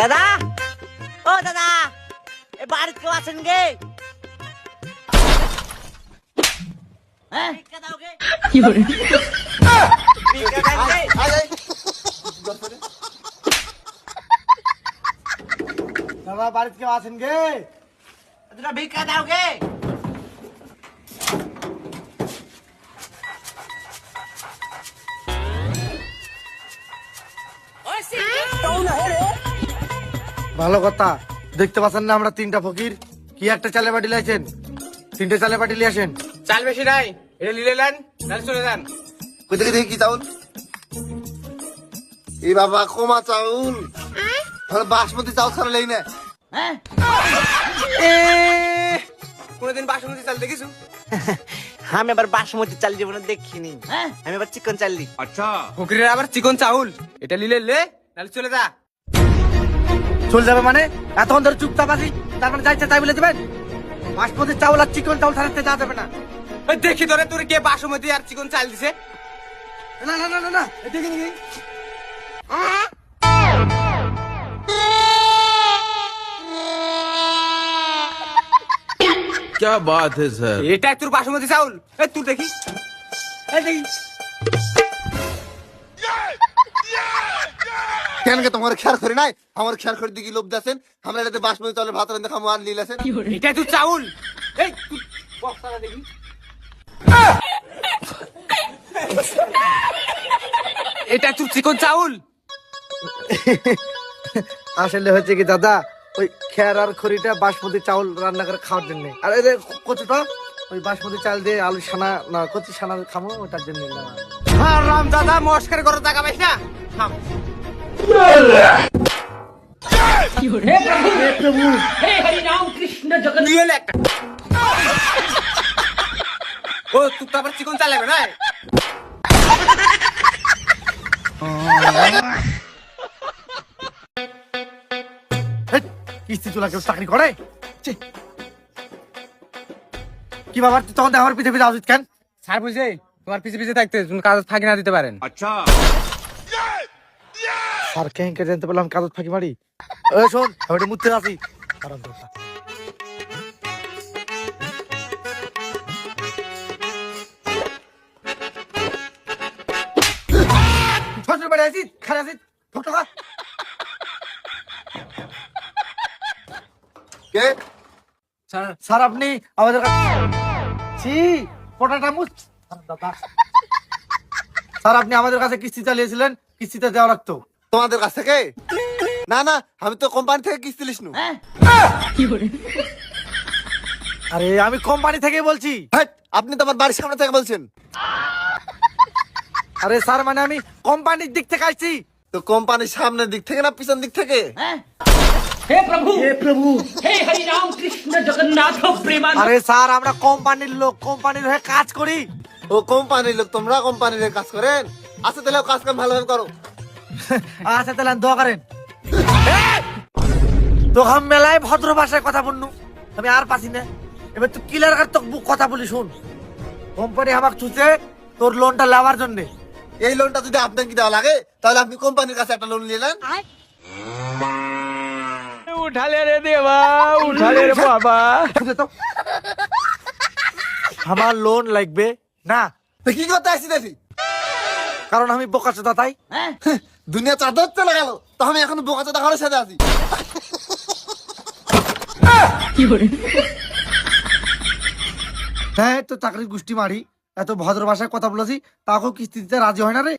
দাদা ও দাদা এ বাড়িতে কেউ আছেন গে হ্যাঁ ভিক্ষা দাও গে ভিক্ষা দাও গে ভালো কথা। দেখতে পাচ্ছেন না আমরা তিনটা ফকির? কি একটা চালে বাটি লাইছেন? তিনটে চালে বাটি লিয়ে আসেন। চাল বেশি নাই এটা লিলে নেন তাহলে চলে যান। কই দেখি দেখি কি চাউল? এ বাবা কমা চাউল। তাহলে বাসমতি চাউল ছাড়া লেই না। হ্যাঁ? কোনোদিন বাসমতি চাল দেখিছু? আমি আবার বাসমতি চাল জীবনে দেখিনি। হ্যাঁ? আমি আবার চিকন চাল দিই। ফকরির আবার চিকন চাউল। এটা লিলে লে তাহলে চলে যা। চলে যাবে মানে এতক্ষণ ধরে চুপচাপ আছি তার মানে যাইছে তাই বলে দেবেন বাসমতি চাউল আর চিকন চাউল ছাড়াতে যাওয়া যাবে না ওই দেখি ধরে তোর কে বাসমতি আর চিকন চাল দিছে না না না না না এদিকে দেখি क्या बात है सर এটা তোর বাসমতি চাউল এই তুই দেখি এই দেখি কেন কে তোমার খেয়াল করি নাই? আমার খেয়াল করে দিকে লোভ দেন? আমরা এটাতে বাসমতি চাউলের ভাত রান্ধে খামো আর লীলাছেন এটা তুই চাউল! এই তুই দেখি এটা তোর চিকন চাউল? আসলে হচ্ছে কি দাদা ওই খেয়ার আর খড়িটা বাসমতি চাউল রান্না করে খাওয়ার জন্য। আর এই কচুটা ওই বাসমতি চাল দিয়ে আলু সানা না কচি সানা খাব ওটার জন্য। হ্যাঁ রাম দাদা মস্কার করে টাকা পাইস না? কিস্তি চুলা কেউ চাকরি করে কি বাবা তখন আমার পিঠে পিঠে উচিত কেন স্যার বুঝে তোমার পিছে পিছে থাকতে কাজ ফাঁকি না দিতে পারেন স্যার কেন কে জানতে পারলাম? ফাঁকি মারি। শোন, আমি একটু আছি স্যার আপনি আমাদের স্যার, আপনি আমাদের কাছে কিস্তি চালিয়েছিলেন। কিস্তিতে দেওয়া লাগতো। তোমাদের কাছ থেকে? না না আমি তো কোম্পানি থেকে কিস্তি লিসনু। হ্যাঁ? আরে আমি কোম্পানি থেকে বলছি। আপনি তো আমার বাড়ির সামনে থেকে বলছেন। আরে স্যার মানে আমি কোম্পানির দিক থেকে আসছি। তো কোম্পানির সামনের দিক থেকে না পিছন দিক থেকে? হ্যাঁ? আরে স্যার আমরা কোম্পানির লোক কোম্পানির হয়ে কাজ করি। ও কোম্পানির লোক তোমরা কোম্পানির কাজ করেন। আচ্ছা তাহলে কাজ কাম ভালোভাবে করো। আচ্ছা তাহলে দোয়া করেন। তোহাম মেলায় ভদ্র ভাষায় কথা বলনু। আমি আর পাচ্ছি না। এবার তুই কিলার কার তোকে কথা বলি শুন। কোম্পানি আমাকে চুষে তোর লোনটা নেওয়ার জন্য। এই লোনটা যদি আপনাকে কি দেওয়া লাগে তাহলে আপনি কোম্পানির কাছে একটা লোন নিলেন উঠালে রে দেবা উঠালে রে বাবা। আমার লোন লাগবে। না। কি করতে আসছি দেখি কারণ আমি বোকা চোদা তাই? হ্যাঁ। দুনিয়া চাদর চলে গেল তো আমি এখন বোকা চোদা ঘরের সাথে আছি। হ্যাঁ তো চাকরির গোষ্ঠী মারি এত ভদ্র ভাষায় কথা বলেছি তাকেও কিস্তি দিতে রাজি হয় না রে।